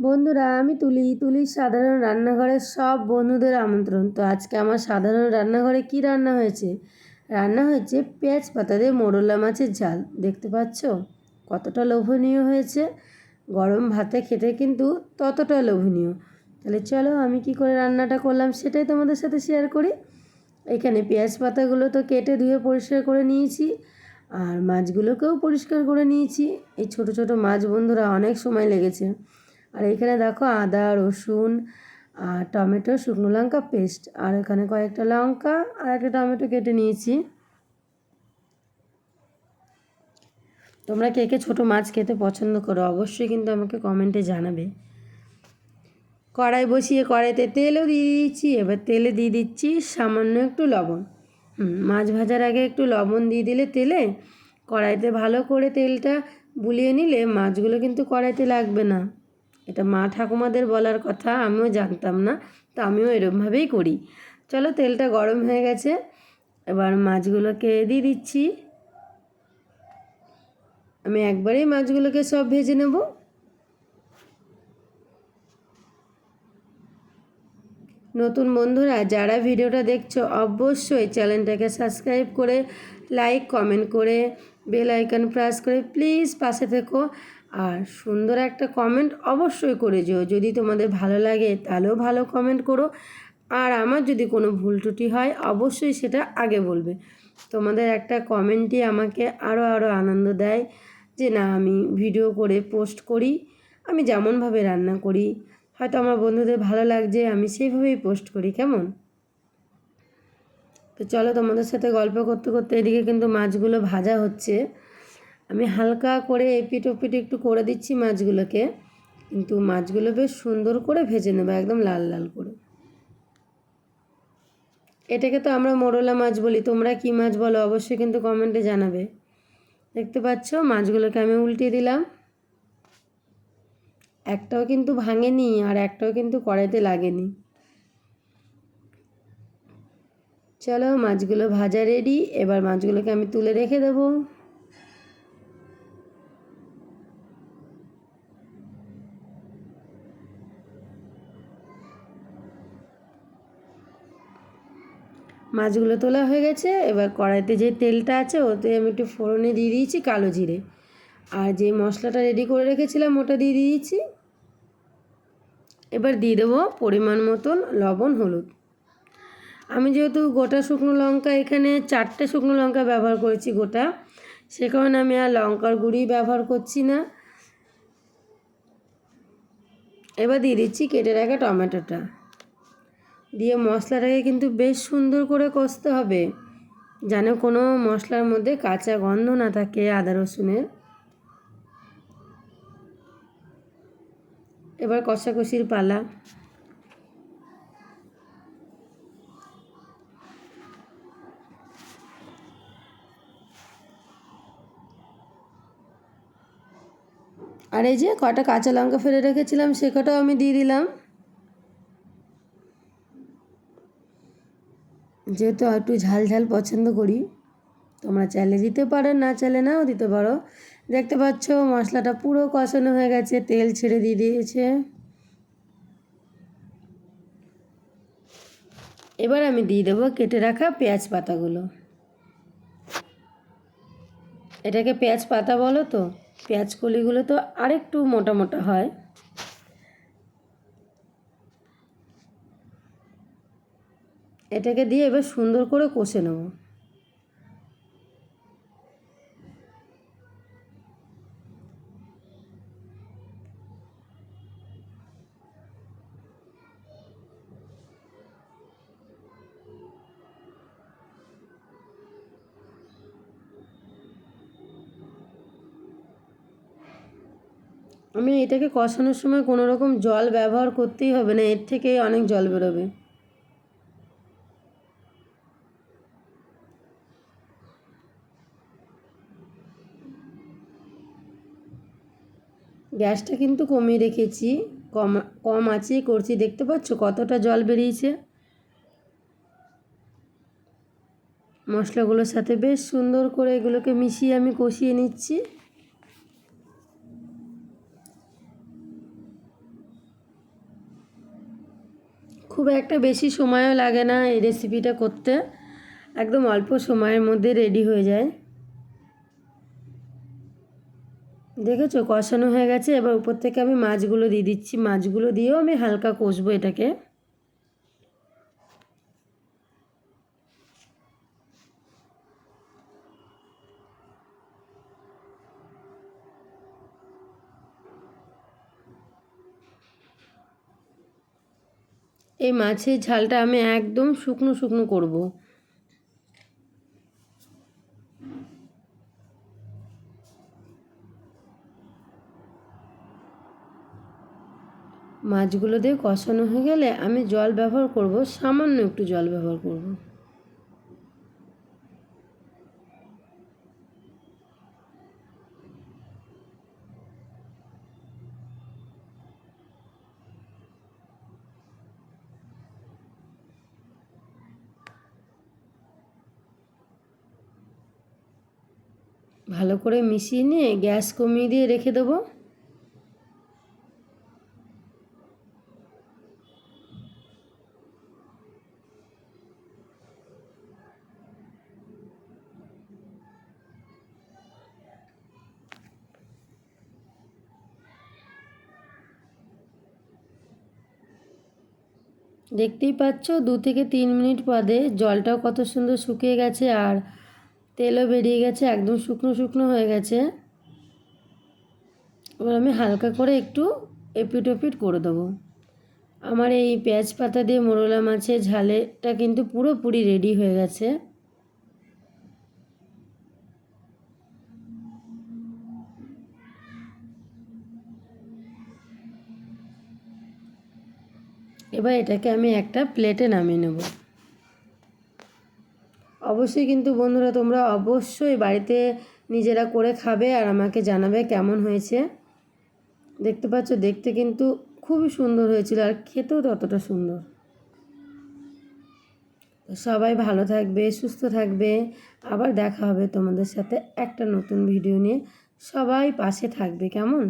বন্ধুরা, আমি তুলি। তুলির সাধারণ রান্নাঘরের সব বন্ধুদের আমন্ত্রণ। তো আজকে আমার সাধারণ রান্নাঘরে কি রান্না হয়েছে? রান্না হয়েছে পেঁয়াজ পাতা দিয়ে মোরলা মাছের ঝাল। দেখতে পাচ্ছ? কতটা লোভনীয় হয়েছে। গরম ভাতে খেতে কিন্তু ততটা লোভনীয়। তাহলে চলো, আমি কি করে রান্নাটা করলাম সেটাই তোমাদের সাথে শেয়ার করি। এখানে পেঁয়াজ পাতাগুলো তো কেটে ধুয়ে পরিষ্কার করে নিয়েছি আর মাছগুলোকেও পরিষ্কার করে নিয়েছি। এই ছোট ছোট মাছ বন্ধুরা, অনেক সময় লেগেছে। আর এখানে দেখো আদা, রসুন, আর টমেটো, শুকনো লঙ্কা পেস্ট। আর এখানে কয়েকটা লঙ্কা আর একটা টমেটো কেটে নিয়েছি। তোমরা কে কে ছোটো মাছ খেতে পছন্দ করো অবশ্যই কিন্তু আমাকে কমেন্টে জানাবে। কড়াই বসিয়ে কড়াইতে তেলও দিয়ে দিচ্ছি, এবার তেলে দিয়ে দিচ্ছি সামান্য একটু লবণ। মাছ ভাজার আগে একটু লবণ দিয়ে দিলে তেলে, কড়াইতে ভালো করে তেলটা বুলিয়ে নিলে মাছগুলো কিন্তু কড়াইতে লাগবে না। এটা মা ঠাকুমাদের বলার কথা, আমিও জানতাম না, তো আমিও এরমভাবেই করি। চলো তেলটা গরম হয়ে গেছে, এবার মাছগুলোকে দিয়ে দিচ্ছি। আমি একবারেই মাছগুলোকে সব ভেজে নেব। নতুন বন্ধুরা, যারা ভিডিওটা দেখছ, অবশ্যই চ্যানেলটাকে সাবস্ক্রাইব করে, লাইক, কমেন্ট করে, বেল আইকন প্রেস করে, প্লিজ পাশে থেকো। আর সুন্দর একটা কমেন্ট অবশ্যই করে যেও। যদি তোমাদের ভালো লাগে, তাহলেও ভালো কমেন্ট করো। আর আমার যদি কোনো ভুল ত্রুটি হয়, অবশ্যই সেটা আগে বলবে। তোমাদের একটা কমেন্টই আমাকে আরও আরও আনন্দ দেয় যে, না, আমি ভিডিও করে পোস্ট করি, আমি যেমনভাবে রান্না করি। হয়তো আমার বন্ধুদের ভালো লাগছে, আমি সেইভাবেই পোস্ট করি। কেমন? তো চলো তোমাদের সাথে গল্প করতে করতে এদিকে কিন্তু মাছগুলো ভাজা হচ্ছে। আমি হালকা করে এপিট ওপিট একটু করে দিচ্ছি মাছগুলোকে, কিন্তু মাছগুলো বেশ সুন্দর করে ভেজে নেব, একদম লাল লাল করে। এটাকে তো আমরা মোরলা মাছ বলি, তোমরা কি মাছ বলো অবশ্যই কিন্তু কমেন্টে জানাবে। দেখতে পাচ্ছ, মাছগুলোকে আমি উল্টিয়ে দিলাম। একটাও কিন্তু ভাঙেনি আর একটাও কিন্তু কড়াইতে লাগেনি। চলো মাছগুলো ভাজা রেডি এবার মাছগুলোকে আমি তুলে রেখে দেবো। মাছগুলো তোলা হয়ে গেছে। এবার কড়াইতে যে তেলটা আছে, ওতে আমি একটু ফোড়নে দিয়ে দিয়েছি কালো জিরে। আর যে মশলাটা রেডি করে রেখেছিলাম, ওটা দিয়ে দিয়েছি। এবার দিয়ে দেবো পরিমাণ মতন লবণ, হলুদ। আমি যেহেতু গোটা শুকনো লঙ্কা, এখানে চারটে শুকনো লঙ্কা ব্যবহার করেছি গোটা। সে কারণে আমি আর লঙ্কার গুঁড়ি ব্যবহার করছি না। এবার দিয়ে দিচ্ছি কেটে রাখা টমেটোটা। দিয়ে মশলাটাকে কিন্তু বেশ সুন্দর করে কষতে হবে। যেন কোনো মশলার মধ্যে কাঁচা গন্ধ না থাকে আদা রসুনের। এবার কষাকষির পালা। আর এই যে কটা কাঁচা লঙ্কা ফেলে রেখেছিলাম সে কটাও আমি দিয়ে দিলাম। যেহেতু একটু ঝাল ঝাল পছন্দ করি, তোমরা চাইলে দিতে পারো, না চাইলে নাও দিতে পারো। দেখতে পাচ্ছ, মশলাটা পুরো কষানো হয়ে গেছে, তেল ছেড়ে দিয়ে দিয়েছে। এবার আমি দিয়ে দেবো কেটে রাখা পেঁয়াজ পাতাগুলো। এটাকে পেঁয়াজ পাতা বলো তো, পেঁয়াজ কলিগুলো তো আরেকটু মোটা মোটা হয়। এটাকে দিয়ে এবার সুন্দর করে কষে নেব। আমি এটাকে কষানোর সময় কোনো রকম জল ব্যবহার করতেই হবে না, এর থেকে অনেক জল বেরোবে। গ্যাসটা কিন্তু কমিয়ে রেখেছি। কম কম আঁচেই করছি। দেখতে পাচ্ছ কতটা জল বেরিয়েছে? মশলাগুলোর সাথে বেশ সুন্দর করে এগুলোকে মিশিয়ে আমি কষিয়ে নিচ্ছি। খুব একটা বেশি সময়ও লাগে না এই রেসিপিটা করতে। একদম অল্প সময়ের মধ্যে রেডি হয়ে যায়। দেখেছ? কষানো হয়ে গেছে। এবার উপর থেকে আমি মাছগুলো দিয়ে দিচ্ছি। মাছগুলো দিয়েও আমি হালকা কষবো এটাকে। এই মাছের ঝালটা আমি একদম শুকনো শুকনো করব। মাছগুলো দিয়ে কষানো হয়ে গেলে আমি জল ব্যবহার করব, সামান্য একটু জল ব্যবহার করব। ভালো করে মিশিয়ে নিয়ে গ্যাস কমিয়ে দিয়ে রেখে দেবো। দেখতেই পাচ্ছ, দু থেকে তিন মিনিট বাদে জলটাও কত সুন্দর শুকিয়ে গেছে আর তেলও বেরিয়ে গেছে, একদম শুকনো শুকনো হয়ে গেছে। এবার আমি হালকা করে একটু এপিট ওপিট করে দেবো। আমার এই পেঁয়াজ পাতা দিয়ে মোরলা মাছের ঝালেটা কিন্তু পুরোপুরি রেডি হয়ে গেছে। এবার এটাকে আমি একটা প্লেটে নামিয়ে নেব। অবশ্যই কিন্তু বন্ধুরা তোমরা অবশ্যই বাড়িতে নিজেরা করে খাবে আর আমাকে জানাবে কেমন হয়েছে। দেখতে পাচ্ছ, দেখতে কিন্তু খুবই সুন্দর হয়েছিল আর খেতেও ততটা সুন্দর। সবাই ভালো থাকবে, সুস্থ থাকবে। আবার দেখা হবে তোমাদের সাথে একটা নতুন ভিডিও নিয়ে। সবাই পাশে থাকবে, কেমন?